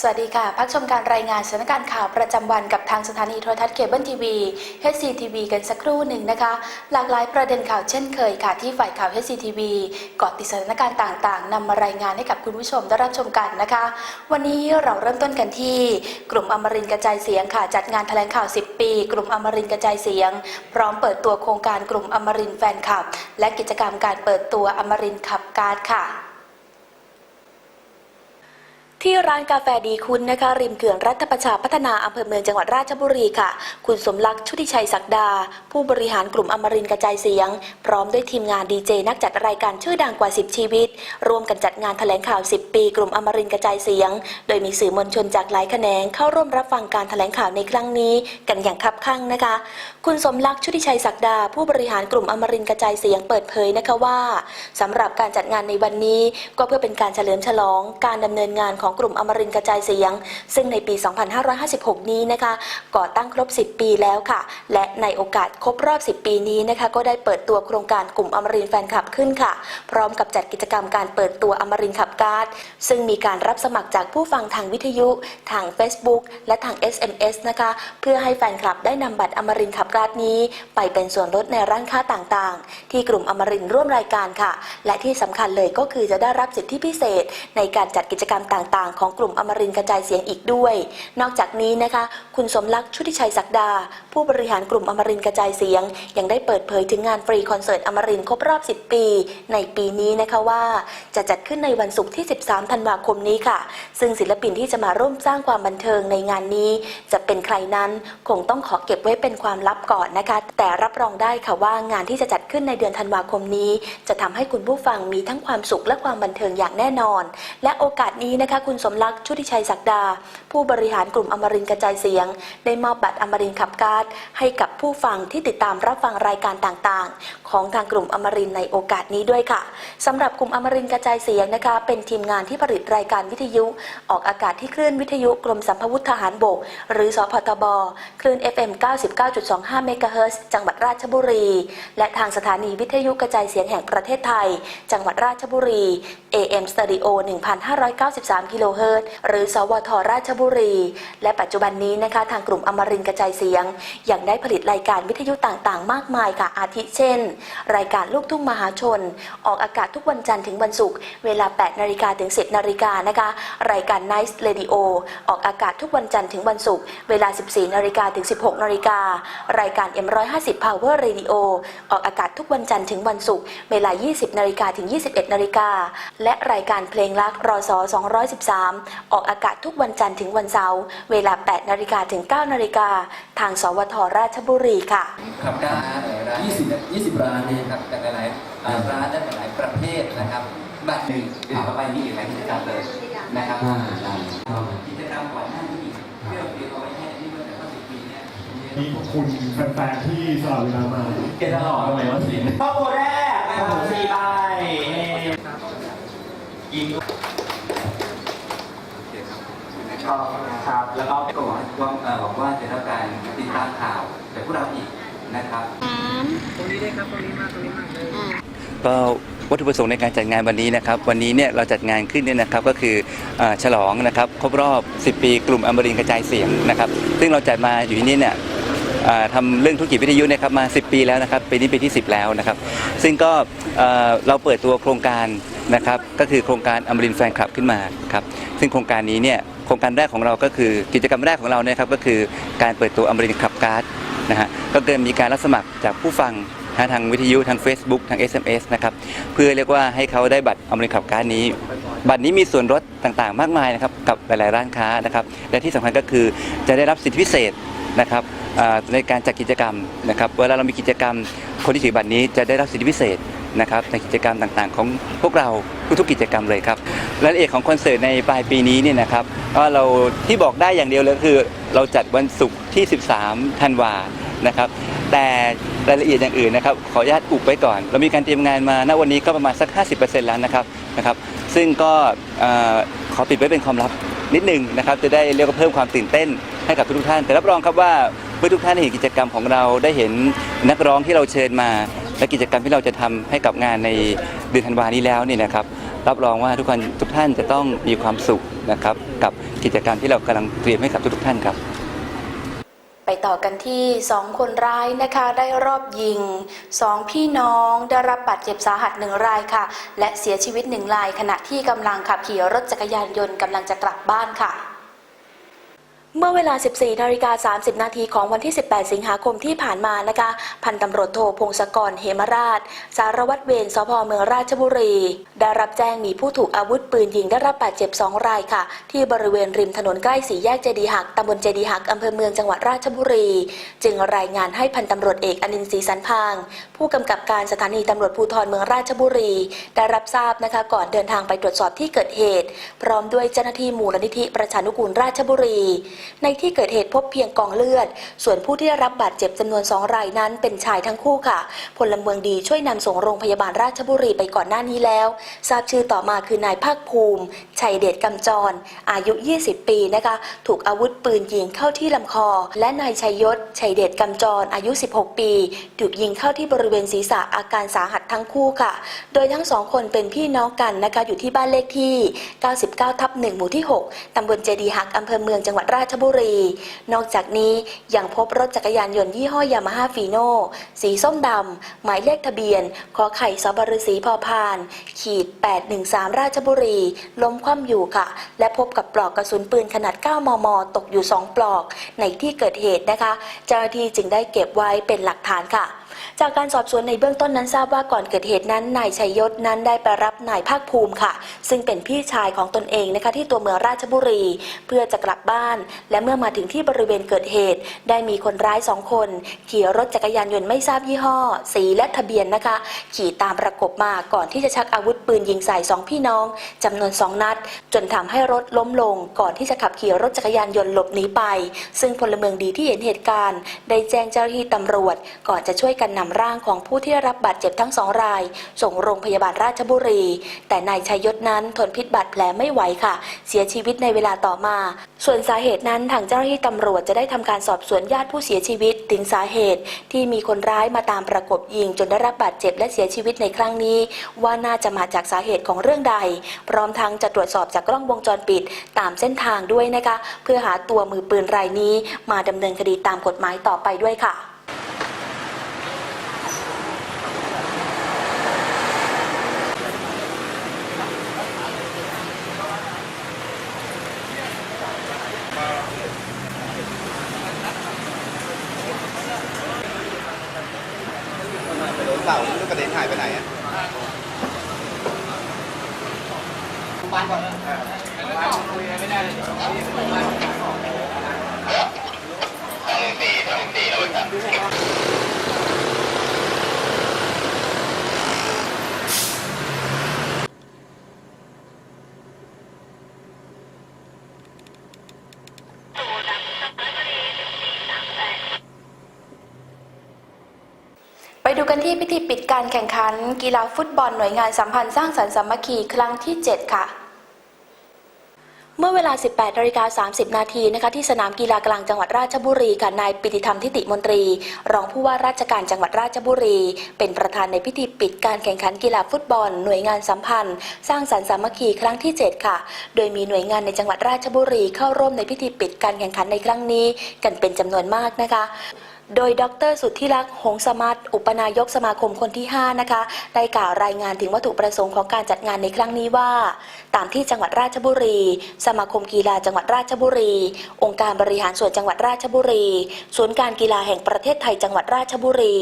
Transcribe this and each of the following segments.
สวัสดีค่ะ พักชมการรายงานสถานการณ์ข่าวประจำวันกับทางสถานีโทรทัศน์เคเบิลทีวี HCTV กันสักครู่หนึ่งนะคะ หลากหลายประเด็นข่าวเช่นเคยค่ะ ที่ฝ่ายข่าว HCTV เกาะติดสถานการณ์ต่างๆนำมารายงานให้กับคุณผู้ชมได้รับชมกันนะคะ วันนี้เราเริ่มต้นกันที่ กลุ่มอมรินกระจายเสียงค่ะ จัดงานแถลงข่าว 10 ปี กลุ่มอมรินกระจายเสียง พร้อมเปิดตัวโครงการกลุ่มอมรินแฟนคลับ และกิจกรรมการเปิดตัวอมรินขับการ์ดค่ะ ที่ร้านกาแฟดีคุณนะคะริมเขื่อนรัฐประชาพัฒนาอำเภอเมืองจังหวัดราชบุรีค่ะ คุณสมรักษ์ชุติชัยศักดา ผู้บริหารกลุ่มอมรินกระจายเสียง พร้อมด้วยทีมงานดีเจนักจัดรายการชื่อดังกว่า 10 ชีวิต ร่วมกันจัดงานแถลงข่าว 10 ปี กลุ่มอมรินกระจายเสียง โดยมีสื่อมวลชนจากหลายแขนงเข้าร่วมรับฟังการแถลงข่าวในครั้งนี้ กันอย่างคับคั่งนะคะ คุณสมรักษ์ชุติชัยศักดา ผู้บริหารกลุ่มอมรินกระจายเสียงเปิดเผยนะคะว่าสำหรับการจัดงานในวันนี้ก็เพื่อเป็นการเฉลิมฉลองการดำเนินงานของกลุ่มอมรินกระจายเสียง ซึ่งในปี 2556 นี้นะคะก่อตั้งครบ 10 ปีแล้วค่ะ และในโอกาสครบรอบ 10 ปีนี้นะคะก็ได้เปิดตัวโครงการกลุ่มอมรินแฟนคลับขึ้นค่ะ พร้อมกับจัดกิจกรรมการเปิดตัวอมรินขับการ์ดซึ่งมีการรับสมัครจากผู้ฟังทางวิทยุ ทาง Facebook และทาง SMS นะคะ เพื่อให้แฟนคลับได้นำบัตรอมรินขับการ์ดนี้ ไปเป็นส่วนลดในร้านค้าต่างๆ ที่กลุ่มอมรินร์ร่วมรายการค่ะ และที่สำคัญเลยก็คือจะได้รับสิทธิพิเศษในการจัดกิจกรรมต่างๆของกลุ่มอมรินกระจายเสียงอีกด้วย นอกจากนี้นะคะ คุณสมรักษ์ชุติชัยศักดา ผู้บริหารกลุ่มอมรินกระจายเสียง ยังได้เปิดเผยถึงงานฟรีคอนเสิร์ตอมรินครบรอบ 10 ปี ในปีนี้นะคะว่า จะจัดขึ้นในวันศุกร์ที่ 13 ธันวาคมนี้ค่ะ ซึ่งศิลปินที่จะมาร่วมสร้างความบันเทิงในงานนี้ จะเป็นใครนั้นคงต้องขอเก็บไว้เป็นความลับก่อนนะคะ แต่รับรองได้ค่ะว่างานที่จะจัดขึ้นในเดือนธันวาคมนี้ จะทำให้คุณผู้ฟังมีทั้งความสุขและความบันเทิงอย่างแน่นอน และโอกาสนี้นะคะคุณสมรักษ์ชุติชัยศักดา ผู้บริหารกลุ่มอมรินกระจายเสียง ได้มอบบัตรอมรินขับการ์ดให้กับผู้ฟังที่ติดตามรับฟังรายการต่างๆ ของทางกลุ่มอมรินในโอกาสนี้ด้วยค่ะสำหรับกลุ่มอมรินกระจายเสียงนะคะ เป็นทีมงานที่ผลิตรายการวิทยุ ออกอากาศที่คลื่นวิทยุกรมสัมพวุธทหารบก หรือสพทบคลื่น FM 99.25เมกะเฮิรตซ์จังหวัดราชบุรี และทางสถานีวิทยุกระจายเสียงแห่งประเทศไทย จังหวัดราชบุรี AM Stereo 1,593กิโลเฮิรตซ์หรือ สวท ราชบุรี และปัจจุบันนี้นะคะ ทางกลุ่มอมรินกระจายเสียง ยังได้ผลิตรายการวิทยุต่างๆ มากมายค่ะอาทิเช่น รายการลูกทุ่งมหาชน ออกอากาศทุกวันจันทร์ถึงวันศุกร์เวลา 8นาฬิกาถึง 10นาฬิกานะคะ รายการ Nice Radio ออกอากาศทุกวันจันทร์ถึงวันศุกร์เวลา 14นาฬิกาถึง 16นาฬิการายการ M150 Power Radio ออกอากาศทุกวันจันทร์ถึงวันศุกร์เวลา 20นาฬิกาถึง 21นาฬิกาและรายการเพลงรักรอส213ออกอากาศทุกวันจันทร์ถึงวันเสาร์เวลา 8 นาฬิกาถึง 9 นาฬิกา ทางสวทราชบุรีค่ะ ครับร้านหลายร้าน20 20ร้านนี่ครับจากหลายๆอ่าร้านและหลายๆประเภทนะครับบัตรหนึ่งเดี๋ยวต่อไปมีอีกหลายกิจกรรมเลยนะครับอ่าได้กิจกรรมก่อนหน้านี้อีกเพื่อเตรียมเอาไว้ให้ที่เมื่อแต่ว่าสิบปีเนี่ยมีขอบคุณแฟนๆที่สละเวลามาเกตลอดทำไมวะสิครอบครัวแรกนะครับสี่ใบยิง ชอบครับ แล้วก็ก็หวังว่าเอ่อหวังว่าจะรับการติดตามข่าวจากพวกเราอีกนะครับก็วัตถุประสงค์ในการจัดงานวันนี้นะครับวันนี้เนี่ยเราจัดงานขึ้นเนี่ยนะครับก็คือเอ่อฉลองนะครับครบรอบ 10 ปีกลุ่มอมรินทร์กระจายเสียงนะครับซึ่งเราจัดมาอยู่ที่นี่เนี่ยเอ่อทำเรื่องธุรกิจวิทยุเนะครับมา 10 ปีแล้วนะครับปีนี้ปีที่ 10 แล้วนะครับซึ่งก็เอ่อเราเปิดตัวโครงการนะครับก็คือโครงการอมรินทร์แฟนคลับขึ้นมาครับซึ่งโครงการนี้เนี่ย โครงการแรกของเราก็คือกิจกรรมแรกของเราเนี่ยครับก็คือการเปิดตัวอมรินขับการ์ดนะฮะก็เกิดมีการรับสมัครจากผู้ฟังทางวิทยุทาง Facebook ทาง SMS นะครับเพื่อเรียกว่าให้เขาได้บัตรอมรินขับการ์ดนี้ บัตรนี้มีส่วนลดต่างๆ มากมายนะครับกับหลายๆร้านค้านะครับและที่สำคัญก็คือจะได้รับสิทธิพิเศษนะครับในการจัดกิจกรรมนะครับเวลาเรามีกิจกรรมคนที่ถือบัตรนี้จะได้รับสิทธิพิเศษนะครับในกิจกรรมต่างๆ ของพวกเรา ทุกๆกิจกรรมเลยครับรายละเอียดของคอนเสิร์ตในปลายปีนี้เนี่ยนะครับก็เราที่บอกได้อย่างเดียวเลยคือ เราจัดวันศุกร์ที่ 13 ธันวานะครับแต่รายละเอียดอย่างอื่นนะครับขออนุญาตอุบไว้ก่อน เรามีการเตรียมงานมาณวันนี้ก็ประมาณสัก 50%แล้วนะครับนะครับซึ่งก็ขอปิดไว้เป็นความลับนิดนึงนะครับจะได้เรียกว่าเพิ่มความตื่นเต้นให้กับทุกท่าน แต่รับรองครับว่าเมื่อทุกท่านเห็นกิจกรรมของเราได้เห็นนักร้องที่เราเชิญมา และกิจกรรมที่เราจะทำให้กับงานในเดือนธันวานี้แล้วนี่นะครับ รับรองว่าทุกคนทุกท่านจะต้องมีความสุขนะครับ กับกิจกรรมที่เรากำลังเตรียมให้กับทุกๆท่านครับไปต่อกันที่สองคนร้ายนะคะ ได้รอบยิงสองพี่น้องได้รับบาดเจ็บสาหัสหนึ่งรายค่ะ และเสียชีวิตหนึ่งรายขณะที่กำลังขับขี่รถจักรยานยนต์กำลังจะกลับบ้านค่ะ เมื่อเวลา 14นาฬิกา30 นาทีของวันที่ 18 สิงหาคมที่ผ่านมานะคะ พันตำรวจโทพงศกรเหมราช สารวัตรเวรสพเมืองราชบุรี ได้รับแจ้งมีผู้ถูกอาวุธปืนยิงได้รับบาดเจ็บ 2 รายค่ะ ที่บริเวณริมถนนใกล้สี่แยกเจดีหักตำบลเจดีหักอำเภอเมืองจังหวัดราชบุรี จึงรายงานให้พันตำรวจเอกอนินทร์ศรีสันพาง ผู้กำกับการสถานีตำรวจภูธรเมืองราชบุรี ได้รับทราบนะคะก่อนเดินทางไปตรวจสอบที่เกิดเหตุ พร้อมด้วยเจ้าหน้าที่มูลนิธิประชานุกูลราชบุรีในที่เกิดเหตุพบเพียงกองเลือด ส่วนผู้ที่ได้รับบาดเจ็บจำนวนสองรายนั้นเป็นชายทั้งคู่ค่ะ พลเมืองดีช่วยนำส่งโรงพยาบาลราชบุรีไปก่อนหน้านี้แล้ว ทราบชื่อต่อมาคือนายภาคภูมิ ชัยเดชกำจร อายุ 20 ปีนะคะ ถูกอาวุธปืนยิงเข้าที่ลำคอ และนายชัยยศ ชัยเดชกำจร อายุ 16 ปี ถูกยิงเข้าที่บริเวณศีรษะอาการสาหัสทั้งคู่ค่ะ โดยทั้งสองคนเป็นพี่น้องกันนะคะ อยู่ที่บ้านเลขที่ 99 ทับ 1 หมู่ที่ 6 ตำบลเจดีหักอำเภอเมืองจังหวัดราชบุรี นอกจากนี้ยังพบรถจักรยานยนต์ยี่ห้อยามาฮ่าฟีโนสีส้มดำ หมายเลขทะเบียนขอไข่สบรสีพอพาน ขีด 813 ราชบุรี ล้มคว่ำอยู่ค่ะ และพบกับปลอกกระสุนปืนขนาด 9 มม ตกอยู่ 2 ปลอก ในที่เกิดเหตุนะคะ เจ้าหน้าที่จึงได้เก็บไว้เป็นหลักฐานค่ะ จากการสอบสวนในเบื้องต้นนั้นทราบว่าก่อนเกิดเหตุนั้นนายชัยยศนั้นได้ไปรับนายภาคภูมิค่ะ ซึ่งเป็นพี่ชายของตนเองนะคะที่ตัวเมืองราชบุรี เพื่อจะกลับบ้าน และเมื่อมาถึงที่บริเวณเกิดเหตุ ได้มีคนร้ายสองคนขี่รถจักรยานยนต์ไม่ทราบยี่ห้อ สีและทะเบียนนะคะ ขี่ตามประกบมาก่อนที่จะชักอาวุธปืนยิงใส่สองพี่น้องจำนวนสองนัด จนทำให้รถล้มลง ก่อนที่จะขับขี่รถจักรยานยนต์หลบหนีไป ซึ่งพลเมืองดีที่เห็นเหตุการณ์ ได้แจ้งเจ้าหน้าที่ตำรวจ ก่อนจะช่วยกันนำร่างของผู้ที่ได้รับบาดเจ็บทั้งสองราย ส่งโรงพยาบาลราชบุรี แต่นายชัยยศนั้นทนพิษบาดแผลไม่ไหวค่ะ เสียชีวิตในเวลาต่อมา ส่วนสาเหตุนั้นทางเจ้าหน้าที่ตำรวจจะได้ทำการสอบสวนญาติผู้เสียชีวิต ถึงสาเหตุที่มีคนร้ายมาตามประกบยิง จนได้รับบาดเจ็บและเสียชีวิตในครั้งนี้ ว่าน่าจะมาจากสาเหตุของเรื่องใด พร้อมทั้งจะตรวจสอบจากกล้องวงจรปิด ตามเส้นทางด้วยนะคะ เพื่อหาตัวมือปืนรายนี้ มาดำเนินคดีตามกฎหมายต่อไปด้วยค่ะ โดนเสาลูกกระเด็นหายไปไหนอะ ไปดู กันที่พิธีปิดการแข่งขัน กีฬาฟุตบอลหน่วยงานสัมพันธ์สร้างสรรค์สามัคคีครั้งที่ 7 ค่ะเมื่อเวลา 18นาฬิกา30 นาทีนะคะที่สนามกีฬากลางจังหวัดราชบุรีค่ะนายปิติธรรมทิติมนตรี รองผู้ว่าราชการจังหวัดราชบุรี เป็นประธานในพิธีปิดการแข่งขันกีฬาฟุตบอล หน่วยงานสัมพันธ์ สร้างสรรค์สามัคคีครั้งที่ 7 ค่ะ โดยมีหน่วยงานในจังหวัดราชบุรีเข้าร่วมในพิธีปิดการแข่งขันในครั้งนี้ กันเป็นจำนวนมากนะคะ โดยดรสุทธิรักษ์หงสมัตอุปนายกสมาคมคนที่ 5 นะคะ ได้กล่าวรายงานถึงวัตถุประสงค์ของการจัดงานในครั้งนี้ว่า ตามที่จังหวัดราชบุรี สมาคมกีฬาจังหวัดราชบุรี องค์การบริหารส่วนจังหวัดราชบุรี ศูนย์การกีฬาแห่งประเทศไทยจังหวัดราชบุรี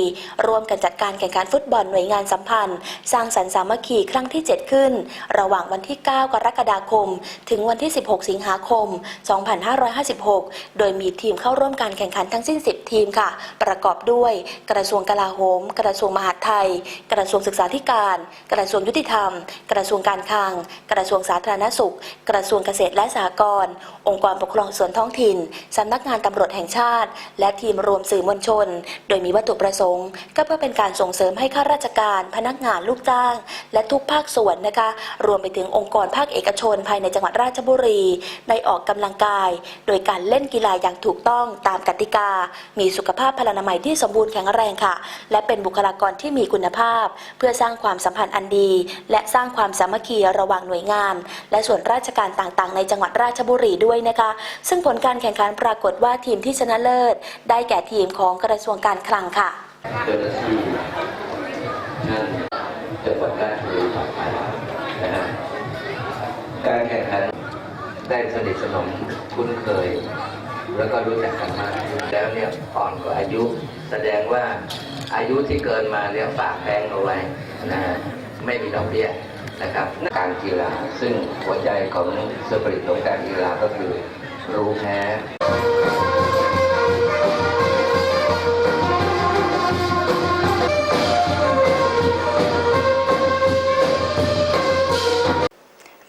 ร่วมกันจัดการแข่งขันฟุตบอลหน่วยงานสัมพันธ์ สร้างสรรค์สามัคคีครั้งที่ 7 ขึ้น ระหว่างวันที่ 9 กรกฎาคม ถึงวันที่ 16 สิงหาคม 2556 โดยมีทีมเข้าร่วมการแข่งขันทั้งสิ้น 10 ทีมค่ะประกอบด้วย กระทรวงกลาโหม กระทรวงมหาดไทย กระทรวงศึกษาธิการ กระทรวงยุติธรรม กระทรวงการคลัง กระทรวงสาธารณสุข กระทรวงเกษตรและสหกรณ์องค์กรปกครองส่วนท้องถิ่นสำนักงานตำรวจแห่งชาติ และทีมรวมสื่อมวลชน โดยมีวัตถุประสงค์ ก็เพื่อเป็นการส่งเสริมให้ข้าราชการ พนักงานลูกจ้าง และทุกภาคส่วนนะคะ รวมไปถึงองค์กรภาคเอกชน ภายในจังหวัดราชบุรีได้ออกกำลังกาย โดยการเล่นกีฬาอย่างถูกต้องตามกติกา มีสุขภาพาพพลานามัยที่สมบูรณ์แข็งแรงค่ะ และเป็นบุคลากรที่มีคุณภาพ เพื่อสร้างความสัมพันธ์อันดี และสร้างความสามัคคีระหว่างหน่วยงาน และส่วนราชการต่างๆ ในจังหวัดราชบุรีด้วยนะคะ ซึ่งผลการแข่งขันปรากฏว่าทีมที่ชนะเลิศ ได้แก่ทีมของกระทรวงการคลังค่ะเจ้าหน้าที่ท่านจังหวัดราชบุรีต่อไปนะฮะการแข่งขันได้สนิทสนมคุ้นเคย แล้วก็รู้จักกันมาแล้วเนี่ยอ่อนกว่าอายุ แสดงว่าอายุที่เกินมาเนี่ยฝากแบงก์เอาไว้นะฮะไม่มีดอกเบี้ยนะครับการกีฬาซึ่งหัวใจของสปริตของการกีฬาก็คือรู้แพ้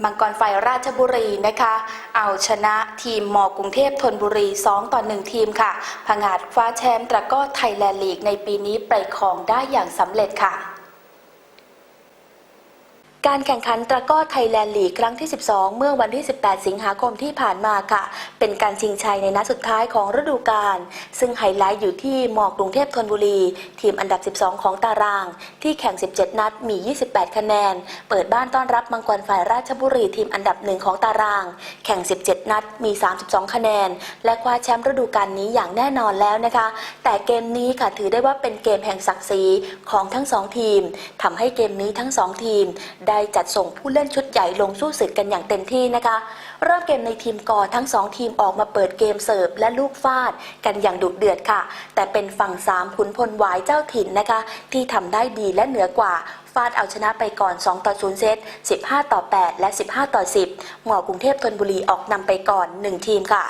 มังกรไฟราชบุรีนะคะ เอาชนะทีมมกรุงเทพธนบุรี 2 ต่อ 1 ทีมค่ะผงาดคว้าแชมป์ตะก้อไทยแลนด์ลีกในปีนี้ไปครองได้อย่างสำเร็จค่ะ การแข่งขันตะก้อไทยแลนด์ลีกครั้งที่ 12 เมื่อวันที่ 18 สิงหาคมที่ผ่านมาค่ะ เป็นการชิงชัยในนัดสุดท้ายของฤดูกาล ซึ่งไฮไลท์อยู่ที่หมอกรุงเทพธนบุรี ทีมอันดับ 12 ของตาราง ที่แข่ง 17 นัด มี 28 คะแนน เปิดบ้านต้อนรับมังกรฝ่ายราชบุรีทีมอันดับหนึ่งของตาราง แข่ง 17 นัด มี 32 คะแนน และคว้าแชมป์ฤดูกาลนี้อย่างแน่นอนแล้วนะคะ แต่เกมนี้ค่ะถือได้ว่าเป็นเกมแห่งศักดิ์ศรีของทั้งสองทีมทำให้เกมนี้ทั้งสองทีมได้จัดส่งผู้เล่นชุดใหญ่ลงสู้ศึกกันอย่างเต็มที่นะคะ เริ่มเกมในทีมกอทั้งสองทีมออกมาเปิดเกมเสิร์ฟและลูกฟาดกันอย่างดุเดือดค่ะ แต่เป็นฝั่งสามขุนพลวายเจ้าถิ่นนะคะ ที่ทำได้ดีและเหนือกว่า ฟาดเอาชนะไปก่อน 2 ต่อ 0 เซต 15 ต่อ 8 และ 15 ต่อ 10หมอกรุงเทพธนบุรีออกนำไปก่อน 1 ทีมค่ะ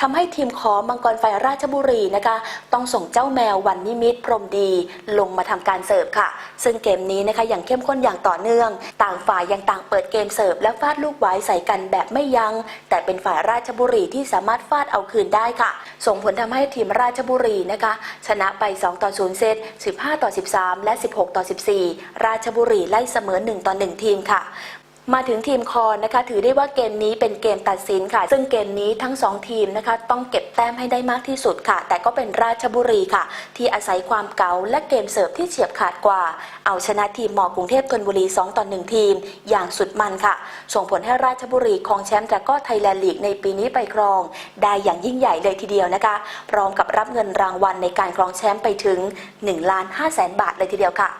ทำให้ทีมขอมังกรไฟราชบุรีนะคะ ต้องส่งเจ้าแมววันนิมิตพรมดี ลงมาทำการเสิร์ฟค่ะ ซึ่งเกมนี้นะคะอย่างเข้มข้นอย่างต่อเนื่อง ต่างฝ่ายยังต่างเปิดเกมเสิร์ฟและฟาดลูกไว้ใส่กันแบบไม่ยัง้งแต่เป็นฝ่ายราชบุรีที่สามารถฟาดเอาคืนได้ค่ะ ส่งผลทำให้ทีมราชบุรีนะคะ ชนะไป 2 ต่อ 0 เซต 15 ต่อ 13 และ 16 ต่อ 14 ราชบุรีไล่เสมอ 1 ต่อ 1 ทีมค่ะมาถึงทีมคอนนะคะ ถือได้ว่าเกมนี้เป็นเกมตัดสินค่ะ ซึ่งเกมนี้ทั้ง 2 ทีมนะคะ ต้องเก็บแต้มให้ได้มากที่สุดค่ะ แต่ก็เป็นราชบุรีค่ะ ที่อาศัยความเก๋าและเกมเสิร์ฟที่เฉียบขาดกว่า เอาชนะทีมมอกรุงเทพธนบุรี 2 ต่อ 1 ทีม อย่างสุดมันค่ะ ส่งผลให้ราชบุรีครองแชมป์แต่ก็ไทยแลนด์ลีกในปีนี้ไปครอง ได้อย่างยิ่งใหญ่เลยทีเดียวนะคะ พร้อมกับรับเงินรางวัลในการครองแชมป์ไปถึง1ล้าน5แสนบาทเลยทีเดียวค่ะ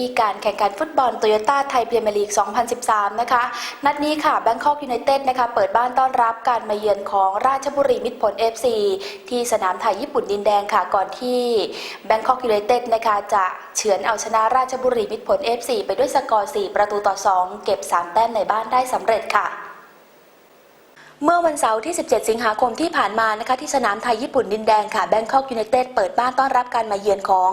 ที่การแข่งขันฟุตบอลโตโยต้าไทยพรีเมียร์ลีก 2013 นะคะ นัดนี้ค่ะแบงคอกยูไนเต็ดนะคะ เปิดบ้านต้อนรับการมาเยือนของราชบุรีมิตรผล FC ที่สนามไทยญี่ปุ่นดินแดงค่ะ ก่อนที่แบงคอกยูไนเต็ดนะคะจะเฉือนเอาชนะราชบุรีมิตรผล FC ไปด้วยสกอร์ 4 ประตูต่อ 2 เก็บ 3 แต้มในบ้านได้สำเร็จค่ะ เมื่อวันเสาร์ที่ 17 สิงหาคมที่ผ่านมานะคะที่สนามไทยญี่ปุ่นดินแดงค่ะแบงคอกยูไนเต็ดเปิดบ้านต้อนรับการมาเยือนของ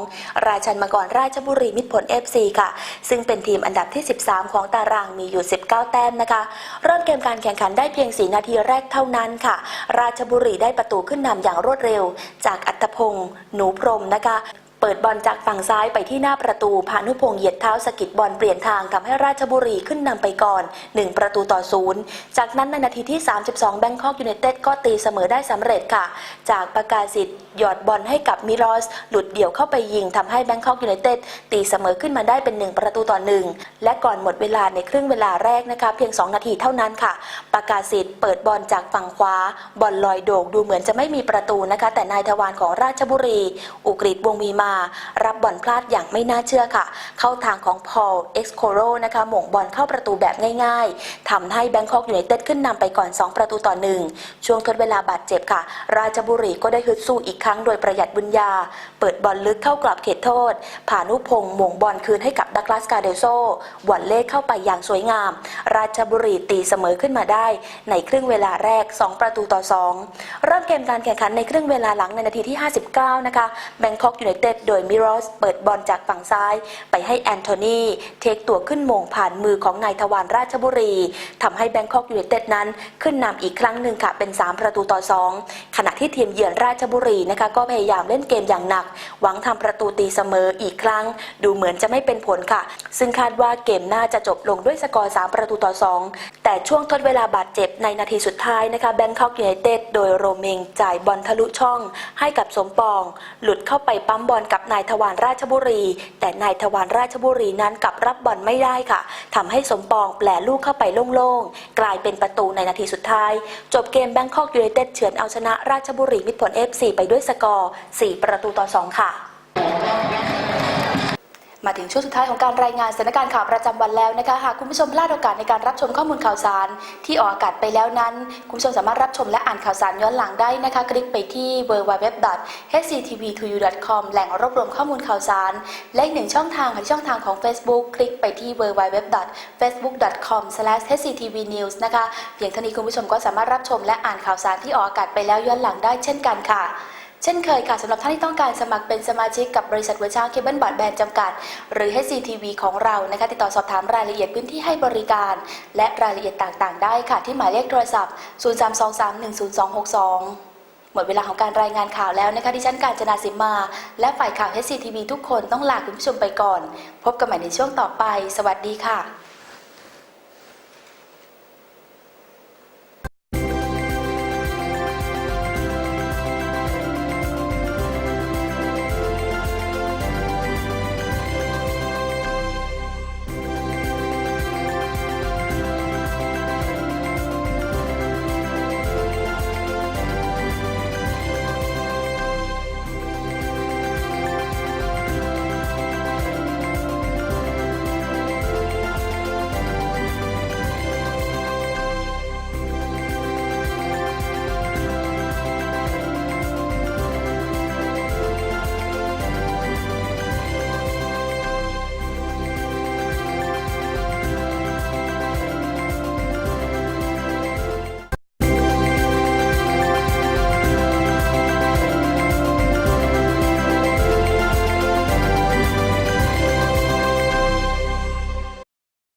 ราชันมังกรราชบุรีมิตรผล FC ค่ะ ซึ่งเป็นทีมอันดับที่ 13 ของตารางมีอยู่ 19 แต้มนะคะ เริ่มเกมการแข่งขันได้เพียง 4 นาทีแรกเท่านั้นค่ะ ราชบุรีได้ประตูขึ้นนำอย่างรวดเร็ว จากอัตพงศ์หนูพรหมนะคะ เปิดบอลจากฝั่งซ้ายไปที่หน้าประตูพานุพงษ์เหยียดเท้าสกิดบอลเปลี่ยนทางทำให้ราชบุรีขึ้นนำไปก่อน 1 ประตูต่อศูนย์จากนั้นในนาทีที่ 32 แบงคอกยูไนเต็ดก็ตีเสมอได้สำเร็จค่ะ จากประกาศสิทธิ์หยอดบอลให้กับมิรอส หลุดเดี่ยวเข้าไปยิงทำให้แบงคอกยูไนเต็ดตีเสมอขึ้นมาได้เป็น 1 ประตูต่อหนึ่งและก่อนหมดเวลาในครึ่งเวลาแรกนะคะเพียง 2 นาทีเท่านั้นค่ะ ประกาศสิทธิ์เปิดบอลจากฝั่งขวาบอลลอยโด่งดูเหมือนจะไม่มีประตูนะคะ แต่นายทวารของราชบุรี อุกฤษวงศ์มีมารับบอลพลาดอย่างไม่น่าเชื่อค่ะ เข้าทางของพอลเอ็กซ์โคโรนะคะหม่งบอลเข้าประตูแบบง่ายๆทำให้แบงคอกยูไนเต็ดขึ้นนำไปก่อน 2 ประตูต่อหนึ่งช่วงทดเวลาบาดเจ็บค่ะ ราชบุรีก็ได้ฮึดสู้อีกครั้งโดยประหยัดบุญญา เปิดบอลลึกเข้ากรอบเขตโทษผานุพงษ์หม่งบอลคืนให้กับดักลาสกาเดโซบอลเล่เข้าไปอย่างสวยงาม ราชบุรีตีเสมอขึ้นมาได้ ในครึ่งเวลาแรก 2 ประตูต่อ 2 เริ่มเกมการแข่งขันในครึ่งเวลาหลังในนาทีที่ 59 นะคะแบงคอกยูไนเต็ดโดยมิรอสเปิดบอลจากฝั่งซ้าย ไปให้แอนโทนีเทคตัวขึ้นมงผ่านมือของนายทวารราชบุรีทำให้แบงคอกยูไนเต็ดนั้นขึ้นนำอีกครั้งหนึ่งค่ะเป็น 3 ประตูต่อ 2 ขณะที่ทีมเยือนราชบุรีนะคะก็พยายามเล่นเกมอย่างหนัก หวังทำประตูตีเสมออีกครั้ง ดูเหมือนจะไม่เป็นผลค่ะ ซึ่งคาดว่าเกมน่าจะจบลงด้วยสกอร์ 3 ประตูต่อ 2 แต่ช่วงทดเวลาบาดเจ็บในนาทีสุดท้ายนะคะแบงคอกยูไนเต็ดโดยโรเมงจ่ายบอลทะลุช่อง ให้กับสมปอง หลุดเข้าไปปั๊มบอลกับนายทวารราชบุรี แต่นายทวารราชบุรีนั้นกลับรับบอลไม่ได้ค่ะทำให้สมปองแปลลูกเข้าไปโล่งๆ กลายเป็นประตูในนาทีสุดท้าย จบเกมแบงคอกยูไนเต็ดเฉือนเอาชนะราชบุรีมิตรผล FC ไปด้วยสกอร์ 4 ประตูต่อ 2 ค่ะ มาถึงช่วงสุดท้ายของการรายงานสถานการณ์ข่าวประจำวันแล้วนะคะ หากคุณผู้ชมพลาดโอกาสในการรับชมข้อมูลข่าวสาร ที่ออกอากาศไปแล้วนั้น คุณผู้ชมสามารถรับชมและอ่านข่าวสารย้อนหลังได้นะคะ คลิกไปที่ www.hctv2u.com แหล่งรวบรวมข้อมูลข่าวสาร และอีกหนึ่งช่องทางค่ะช่องทางของ Facebook คลิกไปที่ www.facebook.com/hctvnews นะคะเพียงเท่านี้คุณผู้ชมก็สามารถรับชมและอ่านข่าวสารที่ออกอากาศไปแล้วย้อนหลังได้เช่นกันค่ะ เช่นเคยค่ะสำหรับท่านที่ต้องการสมัครเป็นสมาชิกกับบริษัทเวอร์ช้างเคเบิลบอร์ดแบนด์จำกัด หรือ HCTV ของเรานะคะติดต่อสอบถามรายละเอียดพื้นที่ให้บริการ และรายละเอียดต่างๆ ได้ค่ะ ที่หมายเลขโทรศัพท์ 0323102262 หมดเวลาของการรายงานข่าวแล้วนะคะที่ฉันการจนาสิมมา และฝ่ายข่าว HCTV ทุกคนต้องลาคุณผู้ชมไปก่อน พบกันใหม่ในช่วงต่อไป สวัสดีค่ะ